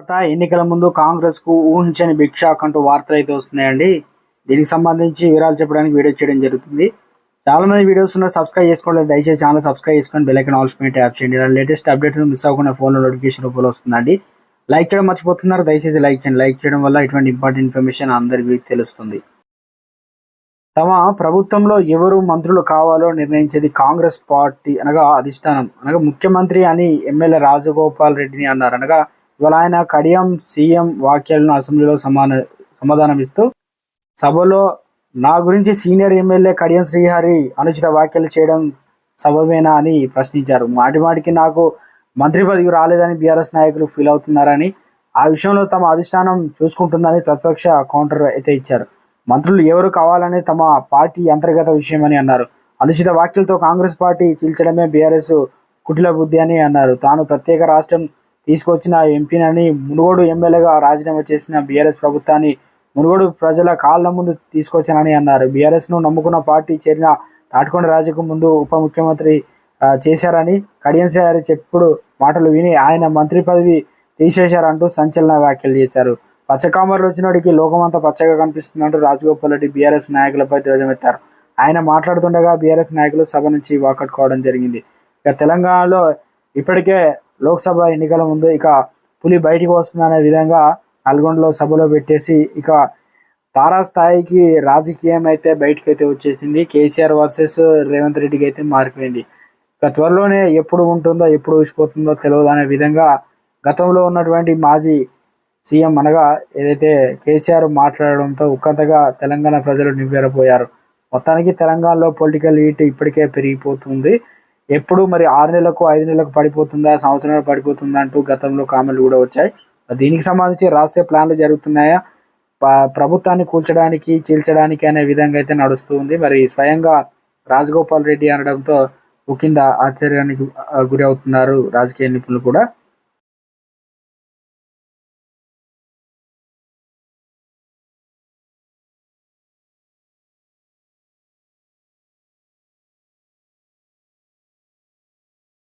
గత ఎన్నికల ముందు కాంగ్రెస్కు ఊహించని బిగ్ షాక్ అంటూ వార్తలు అయితే వస్తున్నాయండి. దీనికి సంబంధించి వివరాలు చెప్పడానికి వీడియో చేయడం జరుగుతుంది. చాలా మంది వీడియోస్ ఉన్నారు సబ్స్క్రైబ్ చేసుకోలేదు దయచేసి ఛానల్ సబ్స్క్రైబ్ చేసుకొని బెల్లైకన్ ఆల్స్ మీద ట్యాప్ చేయండి. ఇలా లేటెస్ట్ అప్డేట్స్ మిస్ అవ్వకుండా ఫోన్లో నోటిఫికేషన్ రూపంలో వస్తుందండి. లైక్ చేయడం మర్చిపోతున్నారు. దయచేసి లైక్ చేయండి. లైక్ చేయడం వల్ల ఇటువంటి ఇంపార్టెంట్ ఇన్ఫర్మేషన్ అందరికీ తెలుస్తుంది. తమ ప్రభుత్వంలో ఎవరు మంత్రులు కావాలో నిర్ణయించేది కాంగ్రెస్ పార్టీ అనగా అధిష్టానం. అనగా ముఖ్యమంత్రి అని ఎమ్మెల్యే రాజగోపాల్ రెడ్డిని అన్నారు. అనగా ఇవాళ ఆయన కడియం సీఎం వాక్యాలను అసెంబ్లీలో సమాన సమాధానం ఇస్తూ సభలో నా గురించి సీనియర్ ఎమ్మెల్యే కడియం శ్రీహరి అనుచిత వ్యాఖ్యలు చేయడం సభమేనా అని ప్రశ్నించారు. మాటి మాటికి నాకు మంత్రి పదవి రాలేదని బీఆర్ఎస్ నాయకులు ఫీల్ అవుతున్నారని ఆ విషయంలో తమ అధిష్టానం చూసుకుంటుందని ప్రతిపక్ష కౌంటర్ అయితే ఇచ్చారు. మంత్రులు ఎవరు కావాలని తమ పార్టీ అంతర్గత విషయమని అన్నారు. అనుచిత వ్యాఖ్యలతో కాంగ్రెస్ పార్టీ చీల్చడమే బీఆర్ఎస్ కుటిల బుద్ధి అని అన్నారు. తాను ప్రత్యేక రాష్ట్రం తీసుకొచ్చిన ఎంపీనని మునుగోడు ఎమ్మెల్యేగా రాజీనామా చేసిన బీఆర్ఎస్ ప్రభుత్వాన్ని మునుగోడు ప్రజల కాళ్ళ ముందు తీసుకొచ్చానని అన్నారు. బీఆర్ఎస్ను నమ్ముకున్న పార్టీ చేరిన తాటికొండ రాజుకు ముందు ఉప ముఖ్యమంత్రి చేశారని కడియం శ్రీహరి చెప్పుడు మాటలు విని ఆయన మంత్రి పదవి తీసేశారంటూ సంచలన వ్యాఖ్యలు చేశారు. పచ్చకామర్లు వచ్చినోడికి లోకమంతా పచ్చగా కనిపిస్తుందంటూ రాజగోపాల్ రెడ్డి బీఆర్ఎస్ నాయకులపై ధ్వజమెత్తారు. ఆయన మాట్లాడుతుండగా బీఆర్ఎస్ నాయకులు సభ నుంచి వాకట్ కావడం జరిగింది. ఇక తెలంగాణలో ఇప్పటికే లోక్సభ ఎన్నికల ముందు ఇక పులి బయటికి వస్తుందనే విధంగా నల్గొండలో సభలో పెట్టేసి ఇక తారాస్థాయికి రాజకీయం అయితే బయటకైతే అయితే వచ్చేసింది. కేసీఆర్ వర్సెస్ రేవంత్ రెడ్డికి అయితే మారిపోయింది. ఇక త్వరలోనే ఎప్పుడు ఉంటుందో ఎప్పుడు ఊసిపోతుందో తెలియదు అనే విధంగా గతంలో ఉన్నటువంటి మాజీ సీఎం అనగా ఏదైతే కేసీఆర్ మాట్లాడడంతో ఉక్కతగా తెలంగాణ ప్రజలు నివ్వెరపోయారు. మొత్తానికి తెలంగాణలో పొలిటికల్ హీట్ ఇప్పటికే పెరిగిపోతుంది. ఎప్పుడు మరి ఆరు నెలలకు ఐదు నెలలకు పడిపోతుందా సంవత్సరాలు పడిపోతుందా అంటూ గతంలో కామెంట్లు కూడా వచ్చాయి. దీనికి సంబంధించి రాష్ట్రీయ ప్లాన్లు జరుగుతున్నాయా? ప్రభుత్వాన్ని కూల్చడానికి చీల్చడానికి అనే విధంగా అయితే నడుస్తూ ఉంది. మరి స్వయంగా రాజగోపాల్ రెడ్డి అనడంతో కింద ఆశ్చర్యానికి గురి అవుతున్నారు రాజకీయ నిపుణులు కూడా.